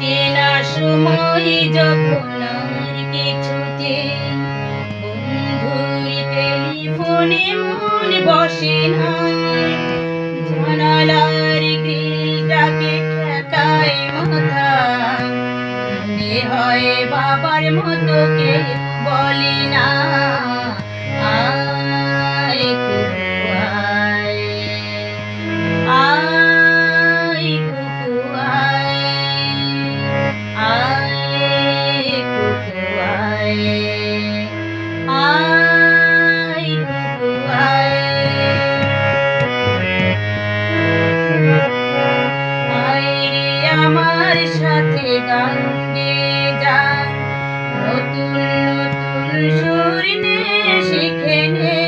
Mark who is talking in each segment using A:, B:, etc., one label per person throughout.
A: কাটে না সময় যখন আর কিছুতে। বন্ধুর টেলিফোনে মন বসে না। জানালা তোমার সাথে গান গিয়ে যান নতুন নতুন সুর শিখে নে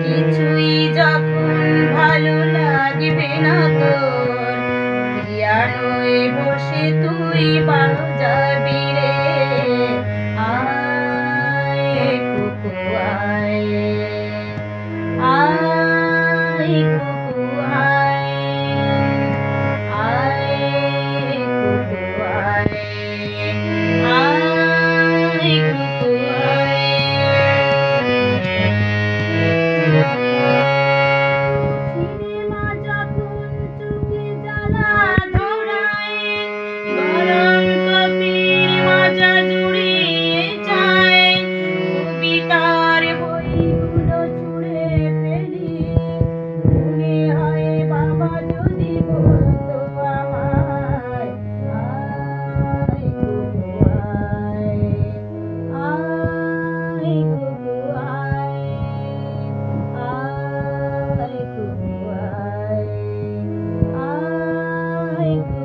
A: কিছুই যখন ভালো লাগবে না তোর, পিয়ানোয় বসে তুই বারো যাবি রে। আয় কুকু আয় আয় কুকু like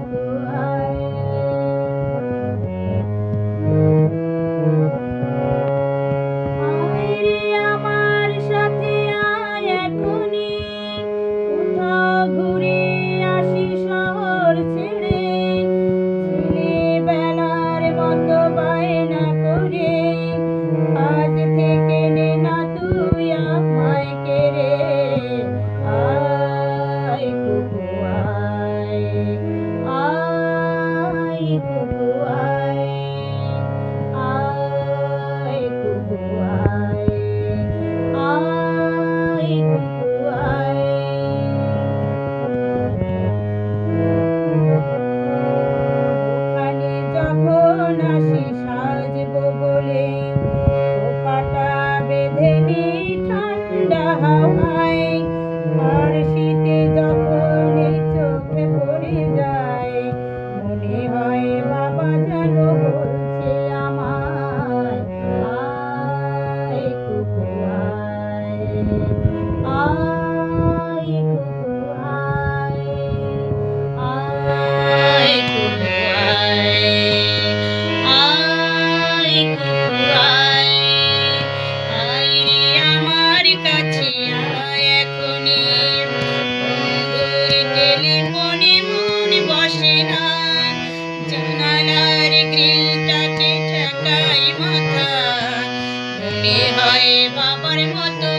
A: মনে হয় বাবার মতো।